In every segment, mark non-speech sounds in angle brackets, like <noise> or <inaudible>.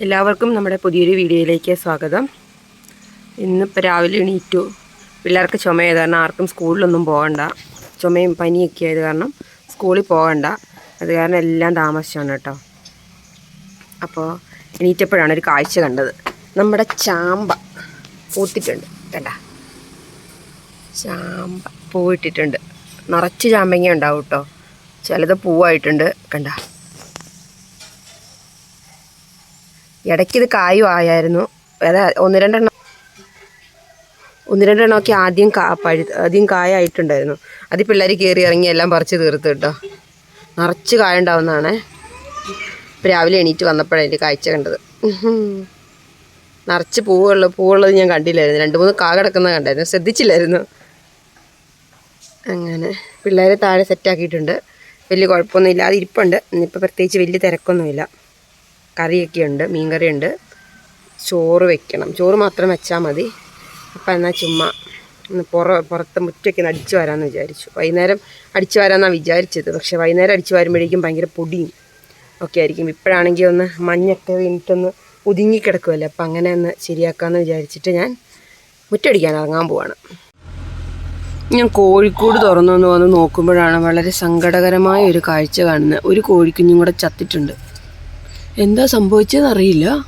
എല്ലാവർക്കും നമ്മുടെ പുതിയൊരു വീഡിയോയിലേക്ക് സ്വാഗതം. ഇന്നിപ്പോൾ രാവിലെ എണീറ്റു. പിള്ളേർക്ക് ചുമയായത് കാരണം ആർക്കും സ്കൂളിലൊന്നും പോകണ്ട. ചുമയും പനിയൊക്കെ ആയത് കാരണം സ്കൂളിൽ പോകണ്ട. അത് കാരണം എല്ലാം താമസിച്ചാണ് കേട്ടോ. അപ്പോൾ എണീറ്റപ്പോഴാണ് ഒരു കാഴ്ച കണ്ടത്. നമ്മുടെ ചാമ്പ പൂത്തിട്ടുണ്ട്. കണ്ട? ചാമ്പ പൂവിട്ടിട്ടുണ്ട്. നിറച്ച് ചാമ്പങ്ങ ഉണ്ടാവും കേട്ടോ. ചിലത് പൂവായിട്ടുണ്ട്. കണ്ട? ഇടയ്ക്ക് ഇത് കായും ആയായിരുന്നു. അതാ ഒന്ന് രണ്ടെണ്ണം ഒന്ന് രണ്ടെണ്ണമൊക്കെ ആദ്യം കാ പഴു ആദ്യം കായായിട്ടുണ്ടായിരുന്നു. അത് പിള്ളേർ കയറി ഇറങ്ങി എല്ലാം പറിച്ച് തീർത്ത് കേട്ടോ. നിറച്ച് കായ ഉണ്ടാവുന്നതാണേ രാവിലെ എണീറ്റ് വന്നപ്പോഴാണ് എന്റെ കാഴ്ച കണ്ടത്. നിറച്ച് പൂവുള്ള പൂവുള്ളത് ഞാൻ കണ്ടില്ലായിരുന്നു. രണ്ട് മൂന്ന് കാ കിടക്കുന്നത് കണ്ടായിരുന്നു. ശ്രദ്ധിച്ചില്ലായിരുന്നു. അങ്ങനെ പിള്ളേരെ താഴെ സെറ്റാക്കിയിട്ടുണ്ട് വലിയ കുഴപ്പമൊന്നും ഇല്ലാതെ ഇരിപ്പുണ്ട്. ഇന്നിപ്പോൾ പ്രത്യേകിച്ച് വലിയ തിരക്കൊന്നുമില്ല. കറിയൊക്കെ ഉണ്ട് മീൻകറിയുണ്ട്. ചോറ് വെക്കണം. ചോറ് മാത്രം വെച്ചാൽ മതി. അപ്പം എന്നാൽ ചുമ്മാ ഒന്ന് പുറ പുറത്ത് മുറ്റൊക്കെ ഒന്ന് അടിച്ചു വരാമെന്ന് വിചാരിച്ചു. വൈകുന്നേരം അടിച്ചു വരാമെന്നാണ് വിചാരിച്ചത്. പക്ഷേ വൈകുന്നേരം അടിച്ചു വരുമ്പോഴേക്കും ഭയങ്കര പൊടിയും ഒക്കെ ആയിരിക്കും. ഇപ്പോഴാണെങ്കിൽ ഒന്ന് മഞ്ഞൊക്കെ വീണിട്ടൊന്ന് ഒതുങ്ങിക്കിടക്കുമല്ലോ അപ്പം അങ്ങനെ ഒന്ന് ശരിയാക്കാമെന്ന് വിചാരിച്ചിട്ട് ഞാൻ മുറ്റടിക്കാൻ ഇറങ്ങാൻ പോവാണ്. ഞാൻ കോഴിക്കോട് തുറന്നു വന്ന് നോക്കുമ്പോഴാണ് വളരെ സങ്കടകരമായ ഒരു കാഴ്ച കാണുന്നത്. ഒരു കോഴിക്കുഞ്ഞും കൂടെ ചത്തിട്ടുണ്ട്. എന്താ സംഭവിച്ചതെന്ന് അറിയില്ല.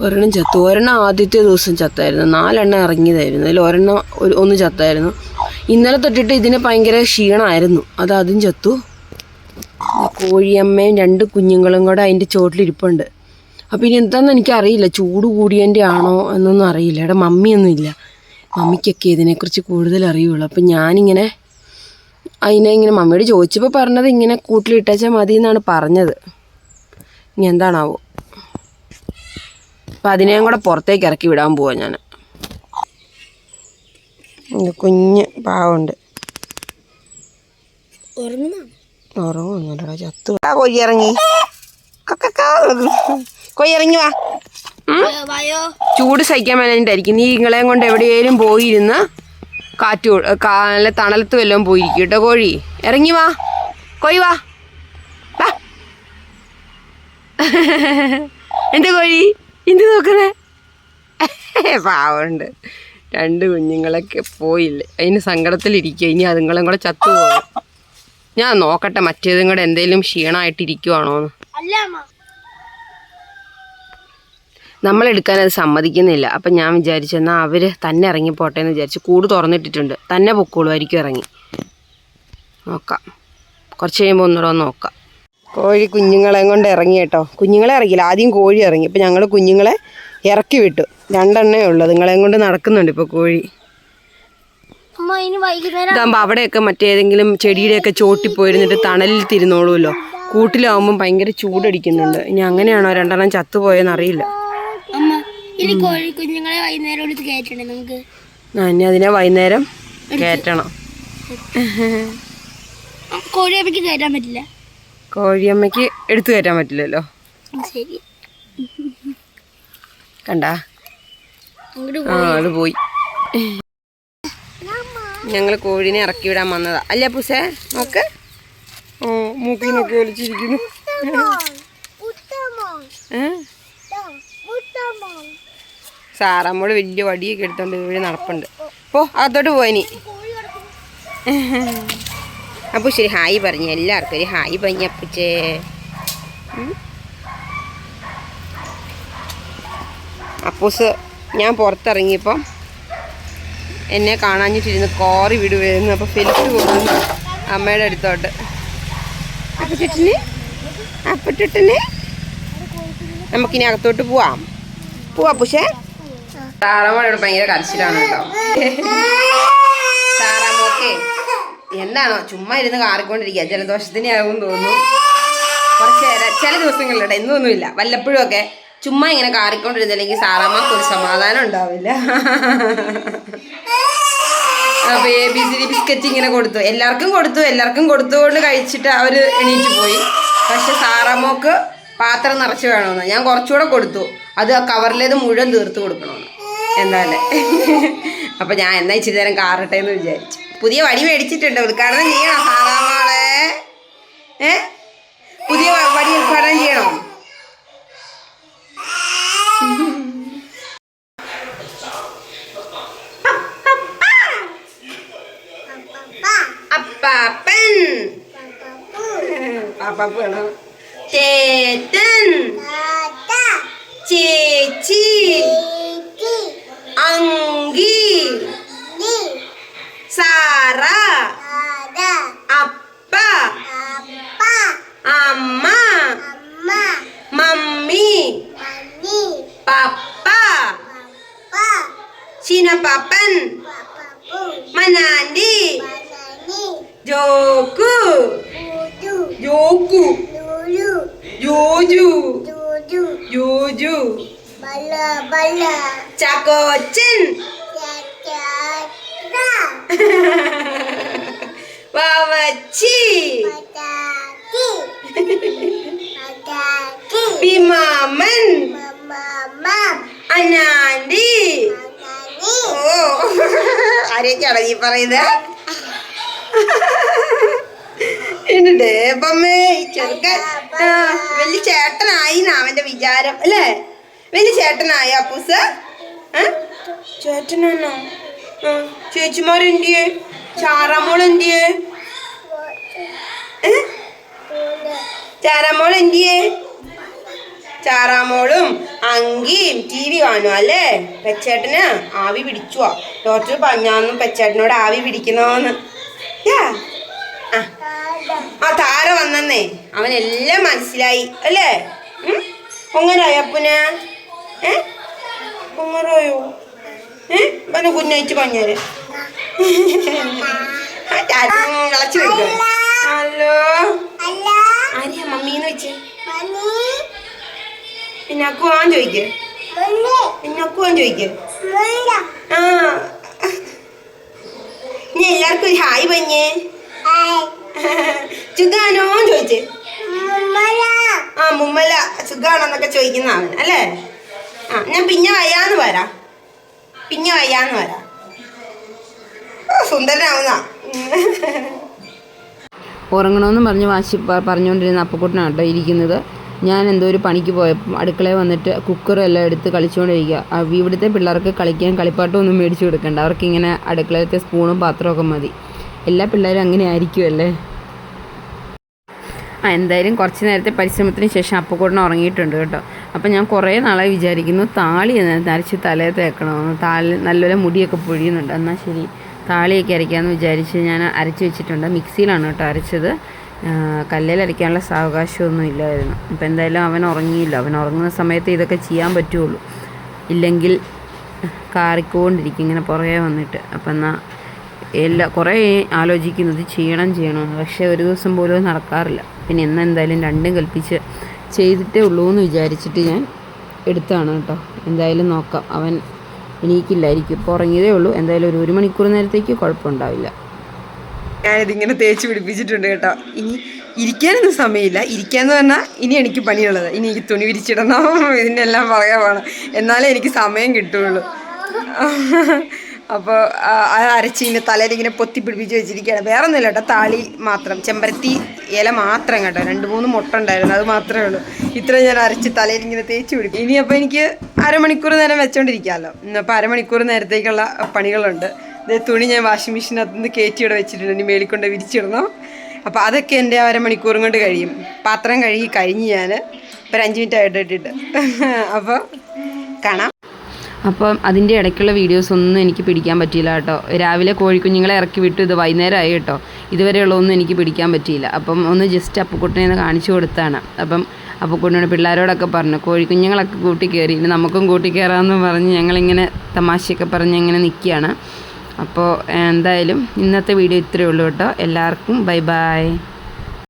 ഒരെണ്ണം ചത്തു. ഒരെണ്ണം ആദ്യത്തെ ദിവസം ചത്തായിരുന്നു. നാലെണ്ണം ഇറങ്ങിയതായിരുന്നു. അതിൽ ഒരെണ്ണം ഒരു ഒന്ന് ചത്തായിരുന്നു. ഇന്നലെ തൊട്ടിട്ട് ഇതിന് ഭയങ്കര ക്ഷീണമായിരുന്നു. അത് അതും ചത്തു. കോഴിയമ്മയും രണ്ട് കുഞ്ഞുങ്ങളും കൂടെ അതിന്റെ ചോട്ടിലിരിപ്പുണ്ട്. അപ്പം ഇനി എന്താണെന്ന് എനിക്കറിയില്ല. ചൂട് കൂടിയതിന്റെ ആണോ എന്നൊന്നും അറിയില്ല. ഇവിടെ മമ്മിയൊന്നും ഇല്ല. മമ്മിക്കൊക്കെ ഇതിനെക്കുറിച്ച് കൂടുതൽ അറിയുള്ളൂ. അപ്പം ഞാനിങ്ങനെ അതിനെ ഇങ്ങനെ മമ്മിയോട് ചോദിച്ചപ്പോൾ പറഞ്ഞത് ഇങ്ങനെ കൂട്ടിലിട്ടാച്ചാൽ മതി എന്നാണ് പറഞ്ഞത്. ഇനി എന്താണാവോ? അപ്പം അതിനെയും കൂടെ പുറത്തേക്ക് ഇറക്കി വിടാൻ പോവാ ഞാൻ കുഞ്ഞ് പാവമുണ്ട്. ഉറങ്ങുന്നുണ്ടോ ചത്തു ആ കൊയ്യ ഇറങ്ങി കക്കക്കാ. കൊയ്യ ഇറങ്ങി വാ? ചൂട് സഹിക്കാൻ വേണ്ടിയിട്ടായിരിക്കും നീ ഇങ്ങളെയും കൊണ്ട് എവിടെയെങ്കിലും പോയിരുന്ന് കാറ്റ് നല്ല തണലത്ത് വല്ലതും പോയിരിക്കും കേട്ടോ കോഴി. ഇറങ്ങി വാ. കൊയ് വാ. <laughs> എന്താ കോഴി? ഇന്ന് നോക്കണേ <laughs> പാവമുണ്ട് രണ്ട് കുഞ്ഞുങ്ങളൊക്കെ പോയില്ലേ. അതിന് സങ്കടത്തിലിരിക്കുക ഇനി അതുങ്ങളും കൂടെ ചത്തുപോകും ഞാൻ നോക്കട്ടെ മറ്റേതും കൂടെ എന്തെങ്കിലും ക്ഷീണമായിട്ടിരിക്കുവാണോന്ന് നമ്മൾ എടുക്കാൻ അത് സമ്മതിക്കുന്നില്ല. അപ്പം ഞാൻ വിചാരിച്ചു എന്നാ അവർ തന്നെ ഇറങ്ങിപ്പോട്ടെ എന്ന് വിചാരിച്ചു. കൂട് തുറന്നിട്ടിട്ടുണ്ട്. തന്നെ പൊക്കോളുമായിരിക്കും ഇറങ്ങി. നോക്കാം. കുറച്ച് കഴിയുമ്പോൾ ഒന്നുകൂടെ നോക്കാം. കോഴി കുഞ്ഞുങ്ങളെ കൊണ്ട് ഇറങ്ങി കേട്ടോ. കുഞ്ഞുങ്ങളെ ഇറങ്ങിയില്ല ആദ്യം കോഴി ഇറങ്ങി. ഇപ്പം ഞങ്ങൾ കുഞ്ഞുങ്ങളെ ഇറക്കി വിട്ടു. രണ്ടെണ്ണേ ഉള്ളൂ നിങ്ങളെ കൊണ്ട് നടക്കുന്നുണ്ട് ഇപ്പോൾ കോഴി. ഇതാകുമ്പോൾ അവിടെയൊക്കെ മറ്റേതെങ്കിലും ചെടിയുടെയൊക്കെ ചോട്ടിൽ പോയിരുന്നിട്ട് തണലിൽ തിരുന്നോളൂല്ലോ കൂട്ടിലാവുമ്പം ഭയങ്കര ചൂടടിക്കുന്നുണ്ട്. ഇനി അങ്ങനെയാണോ രണ്ടെണ്ണം ചത്തുപോയെന്ന് അറിയില്ല. ഇനി അതിനെ വൈകുന്നേരം കയറ്റണം. കോഴിയെ കയറ്റാൻ പറ്റില്ല. കോഴിയമ്മയ്ക്ക് എടുത്തു കയറ്റാൻ പറ്റില്ലല്ലോ. ശരി. കണ്ടാ? ആ അത് പോയി. ഞങ്ങൾ കോഴിനെ ഇറക്കി വിടാൻ വന്നതാ. അല്ല പൂസേ? നോക്ക്. ഓ മൂക്കി നോക്കി ഒലിച്ചിരിക്കുന്നു? സാറമ്മോട് വലിയ വടിയൊക്കെ എടുത്തോണ്ട് ഇവിടെ നടപ്പുണ്ട്. പോ അകത്തോട്ട് പോയിനി <laughs> അപ്പോൾ ശരി ഹായ് പറഞ്ഞു. എല്ലാവർക്കും ഒരു ഹായ് പറഞ്ഞ അപ്പച്ചേ. അപ്പൂസ് ഞാൻ പുറത്തിറങ്ങിയപ്പം എന്നെ കാണാഞ്ഞിട്ടിരുന്ന് കോറി വിടുവായിരുന്നു. അപ്പോൾ ഫിലിപ്പ് പോകുന്നു അമ്മയുടെ അടുത്തോട്ട്. അപ്പച്ചുട്ടിന് അപ്പച്ചുട്ടിന് നമുക്കിനി അകത്തോട്ട് പോവാം. പോവാ പൂശേ താറാമോടെ ഭയങ്കര കരച്ചിലാണ് കേട്ടോ താറാമോക്കെ. എന്താണോ ചുമ്മാ ഇരുന്ന് കാറിക്കൊണ്ടിരിക്കുക. ജലദോഷത്തിനെ ആകും തോന്നുന്നു. കുറച്ച് നേരം ചില ദിവസങ്ങളിലൂടെ ഇന്നൊന്നുമില്ല. വല്ലപ്പോഴും ഒക്കെ ചുമ്മാ ഇങ്ങനെ കാറിക്കൊണ്ടിരുന്നില്ലെങ്കിൽ സാറാമ്മക്ക് ഒരു സമാധാനം ഉണ്ടാവില്ല. അപ്പൊ A B C D biscuit ഇങ്ങനെ കൊടുത്തു. എല്ലാവർക്കും കൊടുത്തു. എല്ലാവർക്കും കൊടുത്തുകൊണ്ട് കഴിച്ചിട്ട് അവർ എണീറ്റ് പോയി. പക്ഷെ സാറാമ്മക്ക് പാത്രം നിറച്ച് വേണമെന്ന്. ഞാൻ കുറച്ചുകൂടെ കൊടുത്തു. അത് ആ കവറിലേത് മുഴുവൻ തീർത്ത് കൊടുക്കണമെന്ന്. എന്താല്ലേ അപ്പൊ ഞാൻ എന്നാ ഇച്ചിരി നേരം കാറട്ടെ എന്ന് വിചാരിച്ചു. പുതിയ വടി മേടിച്ചിട്ടുണ്ട്. ഉദ്ഘാടനം ചെയ്യണം സാറാമോളെ. ഏ? പുതിയ വടി ഉദ്ഘാടനം ചെയ്യണോ? അപ്പാപ്പൻ. പാപ്പാപ്പൻ ചേട്ട ജോക്കു. ജോക്കു. ജോജു. ജോജു. ചാക്കോച്ചൻ. <laughs> വാവച്ചി. പിമാമൻ. അനാണ്ടി ഓ. <laughs> ആരെയൊക്കെയാണോ ഈ പറയുന്നത് ചെറുക്കൻ ആ, വലിയ ചേട്ടനായി അവന്റെ വിചാരം അല്ലേ? വലിയ ചേട്ടനായി അപ്പൂസ്? ചേട്ടനാണോ? ആ, ചേച്ചിമാരെന്തിയേ ചാറാമോൾ എന്തിയേ? ഏ? ചാറാമോൾ എന്തിയേ? ചാറാമോളും അങ്കിയും ടി വി കാണുക അല്ലേ? പെച്ചേട്ടന് ആവി പിടിച്ചുവാ. ഡോക്ടർ പറഞ്ഞാന്നും പെച്ചേട്ടനോട് ആവി പിടിക്കണോന്ന്. യാ. ആ. താര വന്നേ അവനെല്ലാം മനസ്സിലായി അല്ലേ? ഉം? പൊങ്ങരായോ അപ്പുന്? ഏ? പൊങ്ങറായോ ഏ? പിന്നെ കുഞ്ഞയച്ച് പറഞ്ഞാൽ കളച്ചു വെക്കുക ഹലോ? ആരെയാ മമ്മീന്ന് വെച്ച് പിന്നെ അക്കുവാൻ ചോദിക്കേ. പിന്നെ അക്കുവാൻ ചോദിക്കേ. ആ. ഒരു ഹായ് പഞ്ഞേ സുഖാനോ ചോദിച്ച്. ആ മുമ്മല. സുഖാണോന്നൊക്കെ ചോദിക്കുന്ന അവൻ അല്ലേ? ആ ഞാൻ പിന്നെ വയ്യാന്ന് വരാ പിന്നെ വയ്യാന്ന് വരാ ഓ സുന്ദരനാവുന്ന. ഉറങ്ങണമെന്ന് പറഞ്ഞ് വാശി പറഞ്ഞുകൊണ്ടിരുന്ന അപ്പക്കുട്ടനാട്ടോ ഇരിക്കുന്നത്. ഞാൻ എന്തോ ഒരു പണിക്ക് പോയപ്പോൾ അടുക്കളയിൽ വന്നിട്ട് കുക്കറും എല്ലാം എടുത്ത് കളിച്ചുകൊണ്ടിരിക്കുക ഇവിടുത്തെ പിള്ളേർക്ക് കളിക്കാൻ കളിപ്പാട്ടമൊന്നും മേടിച്ചു കൊടുക്കണ്ട. അവർക്കിങ്ങനെ അടുക്കളയിലത്തെ സ്പൂണും പാത്രമൊക്കെ മതി. എല്ലാ പിള്ളേരും അങ്ങനെ ആയിരിക്കുമല്ലേ ആ എന്തായാലും കുറച്ച് നേരത്തെ പരിശ്രമത്തിന് ശേഷം അപ്പക്കൂട്ടൻ ഉറങ്ങിയിട്ടുണ്ട് കേട്ടോ. അപ്പം ഞാൻ കുറേ നാളായി വിചാരിക്കുന്നു താളി നരച്ച് തലയിൽ തേക്കണമെന്ന്. താളി നല്ലപോലെ മുടിയൊക്കെ പൊഴിയുന്നുണ്ട്. എന്നാൽ ശരി. താളിയൊക്കെ അരയ്ക്കാമെന്ന് വിചാരിച്ച് ഞാൻ അരച്ച് വെച്ചിട്ടുണ്ട്. മിക്സിയിലാണ് കേട്ടോ അരച്ചത്. അരയ്ക്കാനുള്ള സാവകാശമൊന്നും ഇല്ലായിരുന്നു. ഇപ്പം എന്തായാലും അവൻ ഉറങ്ങിയില്ല. അവൻ ഉറങ്ങുന്ന സമയത്ത് ഇതൊക്കെ ചെയ്യാൻ പറ്റുള്ളൂ. ഇല്ലെങ്കിൽ കാറിക്കൊണ്ടിരിക്കും. ഇങ്ങനെ പുറകെ വന്നിട്ട്. അപ്പം എന്നാൽ എല്ലാ കുറേ ആലോചിക്കുന്നത് ചെയ്യണം ചെയ്യണമെന്ന് പക്ഷേ ഒരു ദിവസം പോലും നടക്കാറില്ല. പിന്നെ ഇന്ന് എന്തായാലും രണ്ടും കൽപ്പിച്ച് ചെയ്തിട്ടേ ഉള്ളൂ എന്ന് വിചാരിച്ചിട്ട് ഞാൻ എടുത്താണ് കേട്ടോ. എന്തായാലും നോക്കാം. അവൻ എണീക്കില്ലായിരിക്കും. ഇപ്പോൾ ഉറങ്ങിയതേ ഉള്ളൂ. എന്തായാലും ഒരു ഒരു മണിക്കൂർ നേരത്തേക്ക് കുഴപ്പമുണ്ടാവില്ല. ഞാനിതിങ്ങനെ തേച്ച് പിടിപ്പിച്ചിട്ടുണ്ട് കേട്ടോ. ഇനി ഇരിക്കാനൊന്നും സമയമില്ല. ഇരിക്കാന്ന് പറഞ്ഞാൽ ഇനി എനിക്ക് പണിയുള്ളത്. ഇനി എനിക്ക് തുണി വിരിച്ചിടണം ഇതിന്റെ എല്ലാം പറയാൻ വേണം എന്നാലേ എനിക്ക് സമയം കിട്ടുള്ളൂ. അപ്പോൾ അരച്ച് ഇങ്ങനെ തലയിൽ ഇങ്ങനെ പൊത്തി പിടിപ്പിച്ച് വെച്ചിരിക്കുകയാണ്. വേറെ ഒന്നുമില്ല കേട്ടോ. താളി മാത്രം. ചെമ്പരത്തി ഇല മാത്രം കേട്ടോ. രണ്ട് മൂന്ന് മുട്ട ഉണ്ടായിരുന്നു. അത് മാത്രമേ ഉള്ളൂ. ഇത്രയും ഞാൻ അരച്ച് തലയിൽ ഇങ്ങനെ തേച്ച് പിടിക്കും ഇനി അപ്പോൾ എനിക്ക് അരമണിക്കൂർ നേരം വെച്ചോണ്ടിരിക്കാമല്ലോ ഇന്നപ്പോൾ അരമണിക്കൂർ നേരത്തേക്കുള്ള പണികളുണ്ട്. തുണി ഞാൻ വാഷിംഗ് മെഷീനകത്ത് നിന്ന് കയറ്റി ഇവിടെ വെച്ചിട്ടുണ്ട്. ഇനി മേളിക്കൊണ്ട് വിരിച്ചിടണം. അപ്പോൾ അതൊക്കെ എന്റെ അരമണിക്കൂറും കൊണ്ട് കഴിയും. പാത്രം കഴുകി കഴിഞ്ഞ് ഞാൻ ഒരു അഞ്ച് മിനിറ്റ് ആയിട്ട് ഇട്ടിട്ട് <laughs> അപ്പോൾ കാണാം. അപ്പം അതിന്റെ ഇടയ്ക്കുള്ള വീഡിയോസ് ഒന്നും എനിക്ക് പിടിക്കാൻ പറ്റിയില്ല കേട്ടോ. രാവിലെ കോഴിക്കുഞ്ഞുങ്ങളെ ഇറക്കി വിട്ടു ഇത് വൈകുന്നേരമായി കേട്ടോ. ഇതുവരെയുള്ളതൊന്നും എനിക്ക് പിടിക്കാൻ പറ്റിയില്ല. അപ്പം ഒന്ന് ജസ്റ്റ് അപ്പുക്കുട്ടനെ ഒന്ന് കാണിച്ചു കൊടുത്താണ്. അപ്പം അപ്പുക്കുട്ടനോട് പിള്ളേരോടൊക്കെ പറഞ്ഞു കോഴിക്കുഞ്ഞുങ്ങളൊക്കെ കൂട്ടി കയറി നമുക്കും കൂട്ടി കയറാമെന്ന് പറഞ്ഞ് ഞങ്ങളിങ്ങനെ തമാശയൊക്കെ പറഞ്ഞ് ഇങ്ങനെ നിൽക്കുകയാണ്. അപ്പോൾ എന്തായാലും ഇന്നത്തെ വീഡിയോ ഇത്രയേ ഉള്ളൂ കേട്ടോ. എല്ലാവർക്കും ബൈ ബൈ.